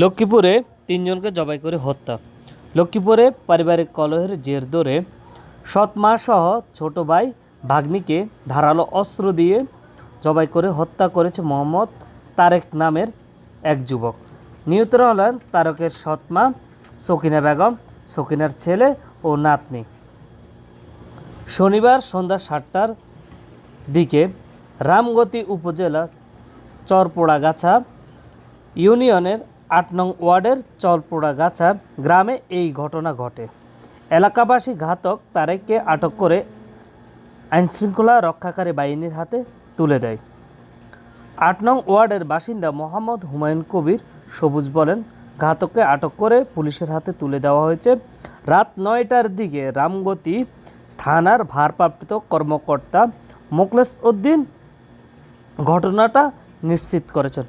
লক্ষ্মীপুরে তিনজনকে জবাই করে হত্যা। লক্ষ্মীপুরে পারিবারিক কলহের জের ধরে সৎ মা সহ ছোট ভাই ভাগ্নিকে ধারালো অস্ত্র দিয়ে জবাই করে হত্যা করেছে মোহাম্মদ তারেক নামের এক যুবক। নিহতরা হলেন তারকের সৎ মা সকিনা বেগম, সকিনার ছেলে ও নাতনি। শনিবার সন্ধ্যা সাতটার দিকে রামগতি উপজেলা চরপোড়াগাছা ইউনিয়নের আট নং ওয়ার্ডের চরপোড়াগাছা গ্রামে এই ঘটনা ঘটে। এলাকাবাসী ঘাতক তারেককে আটক করে আইনশৃঙ্খলা রক্ষাকারী বাহিনীর হাতে তুলে দেয়। আট নং ওয়ার্ডের বাসিন্দা মোহাম্মদ হুমায়ুন কবির সবুজ বলেন, ঘাতককে আটক করে পুলিশের হাতে তুলে দেওয়া হয়েছে। রাত নয়টার দিকে রামগতি থানার ভারপ্রাপ্ত কর্মকর্তা মোকলেস উদ্দিন ঘটনাটা নিশ্চিত করেছেন।